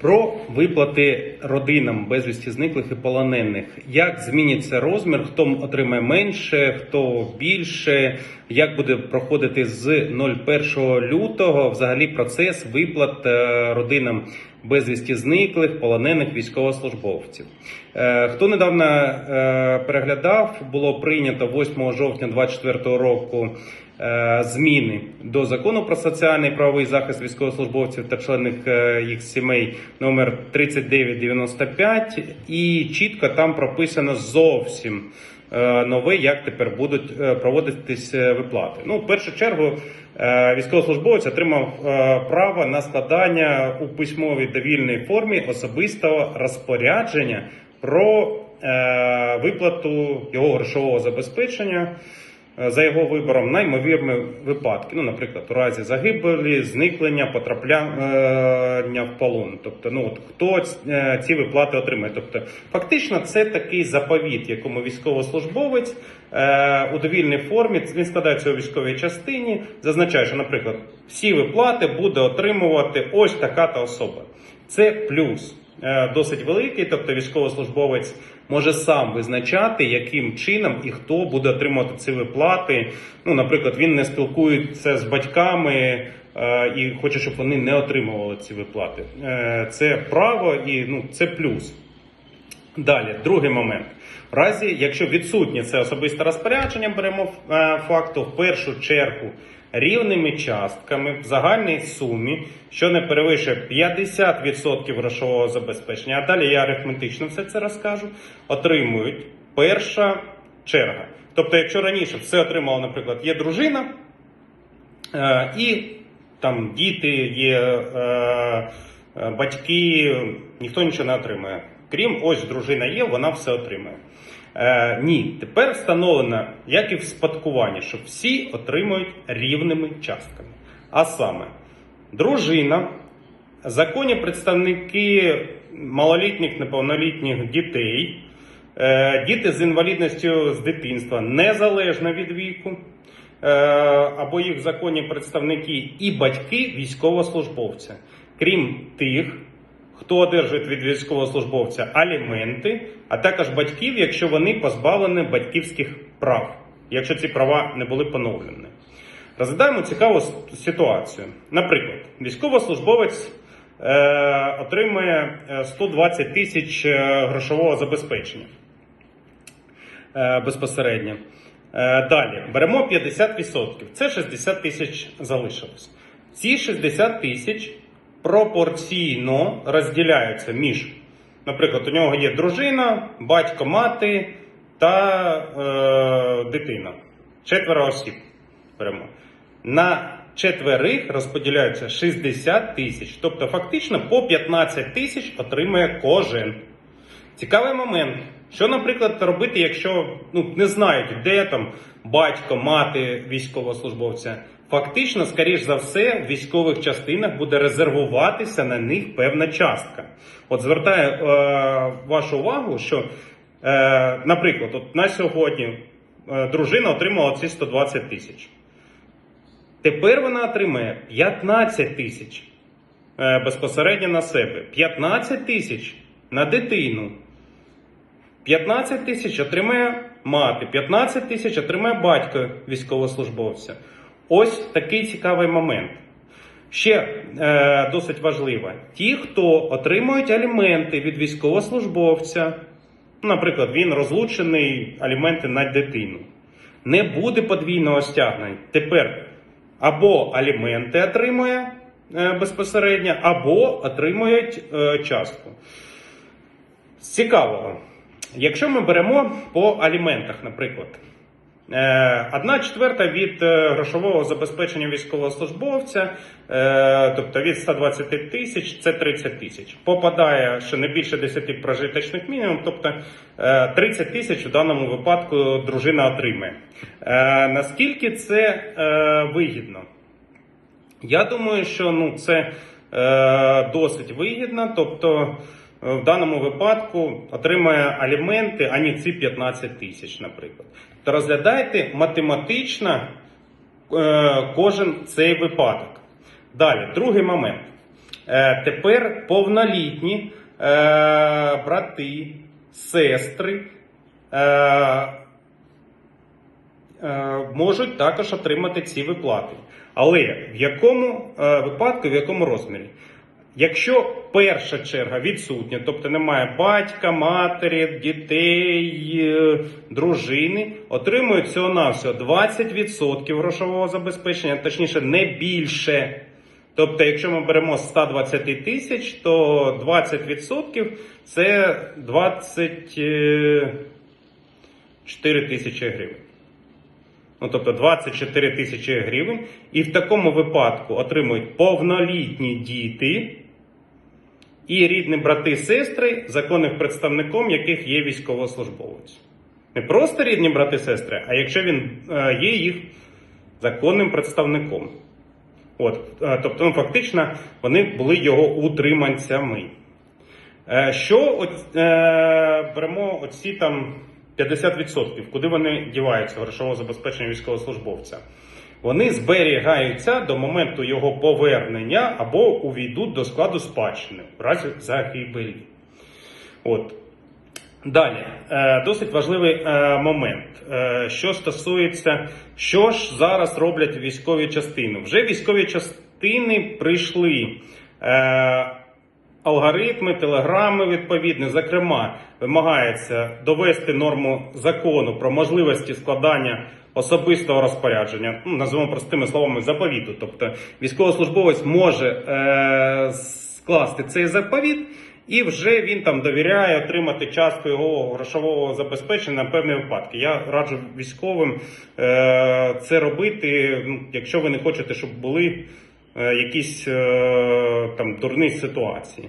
Про виплати родинам безвісті зниклих і полонених. Як зміниться розмір? Хто отримає менше, хто більше? Як буде проходити з 01 лютого взагалі процес виплат е, родинам безвісті зниклих, полонених військовослужбовців? Е, Хто недавно е, переглядав, було прийнято 8 жовтня 2024 року зміни до закону про соціальний правовий захист військовослужбовців та членів е, їх сімей номер 3995 і чітко там прописано зовсім е, нове, як тепер будуть е, проводитись е, виплати. Ну, в першу чергу, е, військовослужбовець отримав е, право на складання у письмовій довільній формі особистого розпорядження про е, виплату його грошового забезпечення е, за його вибором на ймовірні випадки. Ну, наприклад, у разі загибелі, зникнення, потрапляння в полон. Тобто, ну от хто е, ці виплати отримає. Тобто, фактично, це такий заповіт, якому військовослужбовець е, у довільній формі він складається у військовій частині, зазначає, що, наприклад, всі виплати буде отримувати ось така та особа. Це плюс е, досить великий, тобто військовослужбовець може сам визначати, яким чином і хто буде отримувати ці виплати. Ну, наприклад, він не спілкується з батьками е, і хоче, щоб вони не отримували ці виплати. Е, Це право і ну, це плюс. Далі, другий момент. В разі, якщо відсутнє це особисте розпорядження, беремо е, факту в першу чергу рівними частками в загальній сумі, що не перевищує 50% грошового забезпечення, а далі я арифметично все це розкажу, отримують перша черга. Тобто, якщо раніше все отримала, наприклад, є дружина е, і там діти, є е, батьки, ніхто нічого не отримує. Крім ось дружина є, вона все отримує. Е, ні, тепер встановлено, як і в спадкуванні, що всі отримують рівними частками. А саме, дружина, законні представники малолітніх, неповнолітніх дітей, е, діти з інвалідністю з дитинства, незалежно від віку, е, або їх законні представники і батьки військовослужбовця, крім тих, хто одержує від військовослужбовця аліменти, а також батьків, якщо вони позбавлені батьківських прав, якщо ці права не були поновлені. Розглядаємо цікаву ситуацію. Наприклад, військовослужбовець е, отримує е, 120 тисяч е, грошового забезпечення е, безпосередньо. Е, Далі беремо 50%. Це 60 тисяч залишилось. Ці 60 тисяч пропорційно розділяються між, наприклад, у нього є дружина, батько, мати та е, дитина. Четверо осіб беремо. На четверих розподіляються 60 тисяч. Тобто, фактично по 15 тисяч отримує кожен. Цікавий момент. Що, наприклад, робити, якщо ну, не знають, де там батько, мати військовослужбовця? Фактично, скоріш за все, в військових частинах буде резервуватися на них певна частка. От звертаю е, вашу увагу, що, е, наприклад, от на сьогодні е, дружина отримала ці 120 тисяч. Тепер вона отримає 15 тисяч е, безпосередньо на себе, 15 тисяч на дитину. 15 тисяч отримає мати, 15 тисяч отримає батько військовослужбовця. Ось такий цікавий момент. Ще е, досить важливо: ті, хто отримують аліменти від військовослужбовця, наприклад, він розлучений аліменти на дитину, не буде подвійного стягнення. Тепер або аліменти отримує е, безпосередньо, або отримують е, частку. З цікавого, якщо ми беремо по аліментах, наприклад, одна четверта від е, грошового забезпечення військовослужбовця, е, тобто від 120 тисяч, це 30 тисяч. Попадає ще не більше 10 прожиточних мінімум, тобто е, 30 тисяч у даному випадку дружина отримає. Е, Наскільки це е, вигідно? Я думаю, що ну, це е, досить вигідно. Тобто, е, в даному випадку отримає аліменти, а не ці 15 тисяч, наприклад. То розглядайте математично е, кожен цей випадок. Далі, другий момент. Е, тепер повнолітні е, брати, сестри. Е, е, можуть також отримати ці виплати. Але в якому е, випадку, в якому розмірі? Якщо перша черга відсутня, тобто немає батька, матері, дітей, е, дружини, отримують всього навсього 20% грошового забезпечення, точніше, не більше. Тобто, якщо ми беремо з 120 тисяч, то 20% це 24 тисячі гривень. Ну, тобто 24 тисячі гривень. І в такому випадку отримують повнолітні діти і рідні брати сестри, законним представником яких є військовослужбовець. Не просто рідні брати сестри, а якщо він е, є їх законним представником. От, е, тобто, ну, фактично, вони були його утриманцями. Е, Що беремо оці там 50%, куди вони діваються грошового забезпечення військовослужбовця? Вони зберігаються до моменту його повернення або увійдуть до складу спадщини в разі загибелі. От. Далі, е, досить важливий е, момент, е, що стосується, що ж зараз роблять військові частини. Вже військові частини прийшли алгоритми, телеграми відповідні. Зокрема, вимагається довести норму закону про можливості складання особистого розпорядження, ну, називаємо простими словами заповіту. Тобто військовослужбовець може е, скласти цей заповіт. І вже він там довіряє отримати частку його грошового забезпечення на певні випадки. Я раджу військовим е, це робити, ну, якщо ви не хочете, щоб були е, якісь е, там дурні ситуації.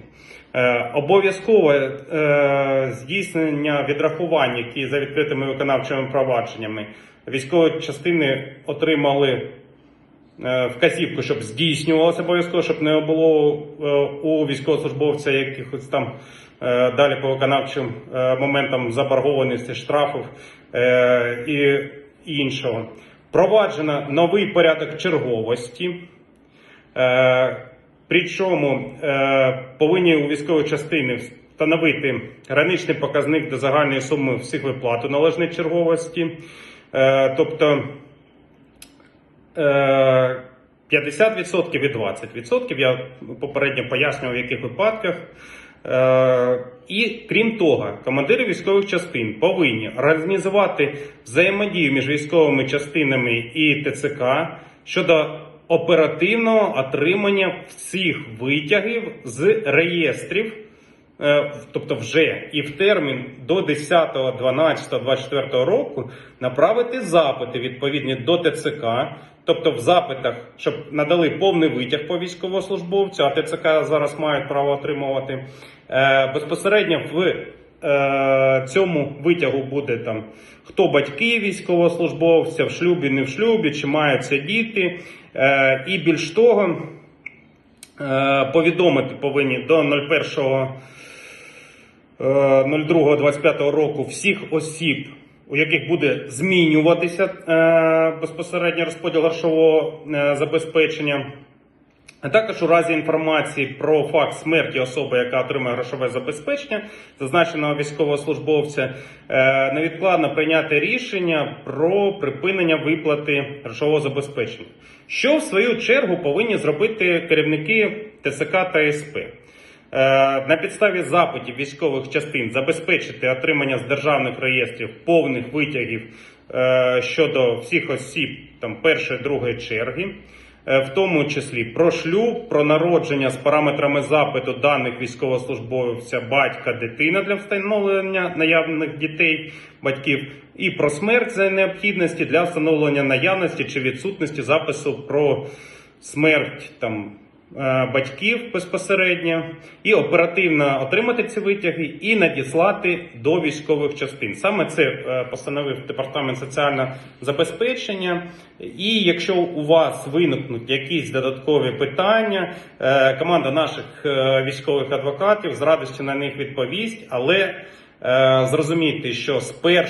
Е, обов'язкове е, здійснення відрахувань, які за відкритими виконавчими провадженнями військові частини отримали е, вказівку, щоб здійснювалося обов'язково, щоб не було у військовослужбовця якихось там далі по виконавчим моментам заборгованості штрафів і іншого. Проваджено новий порядок черговості. Е, Причому е, повинні у військової частини встановити граничний показник до загальної суми всіх виплат у належної черговості. Е, тобто е, 50% і 20%. Я попередньо пояснював, в яких випадках. Е, І крім того, командири військових частин повинні організувати взаємодію між військовими частинами і ТЦК щодо оперативного отримання всіх витягів з реєстрів. Е, Тобто вже і в термін до 10.12.24 року направити запити відповідні до ТЦК, тобто в запитах, щоб надали повний витяг по військовослужбовцю, а ТЦК зараз мають право отримувати Е, безпосередньо в цьому витягу буде там хто батьки військовослужбовця, в шлюбі, не в шлюбі, чи маються діти. Е, І більш того, е, повідомити повинні до 01 02.25 року всіх осіб, у яких буде змінюватися е, безпосередньо розподіл грошового е, забезпечення. А також у разі інформації про факт смерті особи, яка отримує грошове забезпечення, зазначеного військовослужбовця, е, невідкладно прийняти рішення про припинення виплати грошового забезпечення, що в свою чергу повинні зробити керівники ТСК та СП. Е, На підставі запитів військових частин забезпечити отримання з державних реєстрів повних витягів е, щодо всіх осіб там першої другої черги, в тому числі про шлюб, про народження з параметрами запиту даних військовослужбовця, батька, дитина для встановлення наявних дітей, батьків, і про смерть за необхідності для встановлення наявності чи відсутності запису про смерть там е, батьків безпосередньо, і оперативно отримати ці витяги і надіслати до військових частин. Саме це е, постановив департамент соціального забезпечення. І якщо у вас виникнуть якісь додаткові питання, е, команда наших е, військових адвокатів з радістю на них відповість, але Е, Зрозуміти, що з 1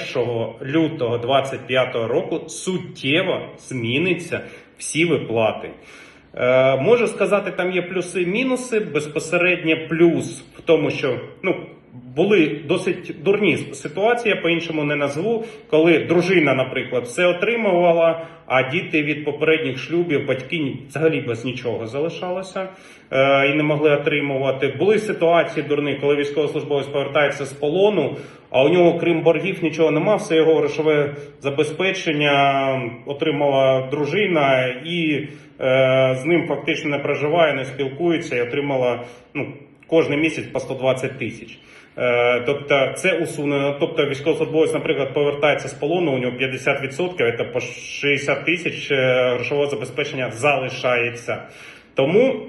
лютого 2025 року суттєво зміниться всі виплати. Е, можу сказати, там є плюси і мінуси. Безпосередньо плюс в тому, що ну. Були досить дурні ситуації, я по-іншому не назву, коли дружина, наприклад, все отримувала, а діти від попередніх шлюбів, батьки взагалі без нічого залишалося е, і не могли отримувати. Були ситуації дурні, коли військовослужбовець повертається з полону, а у нього, крім боргів, нічого нема, все його грошове забезпечення отримала дружина і е, з ним фактично не проживає, не спілкується і отримала ну, кожен місяць по 120 тисяч. Е, Тобто це усунено. Тобто військовослужбовець, наприклад, повертається з полону, у нього 50%, це по 60 тисяч е, грошового забезпечення залишається. Тому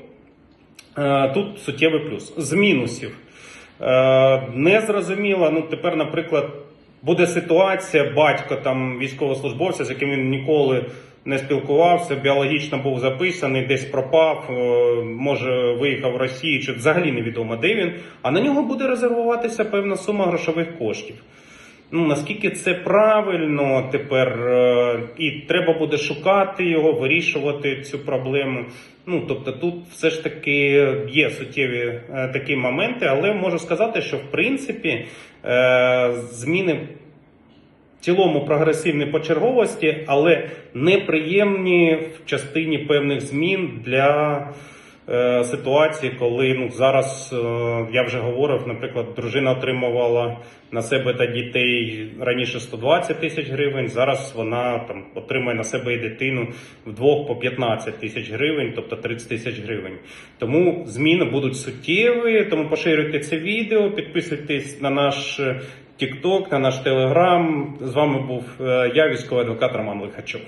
е, тут суттєвий плюс. З мінусів. Е, Незрозуміло, ну тепер, наприклад, буде ситуація, батько там військовослужбовця, з яким він ніколи не спілкувався, біологічно був записаний, десь пропав, е, може виїхав в Росію, чи взагалі невідомо де він, а на нього буде резервуватися певна сума грошових коштів. Ну наскільки це правильно тепер, е, і треба буде шукати його, вирішувати цю проблему. Ну тобто, тут все ж таки є суттєві е, такі моменти, але можу сказати, що в принципі зміни цілому прогресивні по черговості, але неприємні в частині певних змін для е, ситуації, коли ну зараз е, я вже говорив, наприклад, дружина отримувала на себе та дітей раніше 120 тисяч гривень. Зараз вона там отримує на себе і дитину вдвох по 15 тисяч гривень, тобто 30 тисяч гривень. Тому зміни будуть суттєві. Тому поширюйте це відео, підписуйтесь на наш TikTok, на наш Telegram. З вами був е, я, військовий адвокат Роман Лихачов.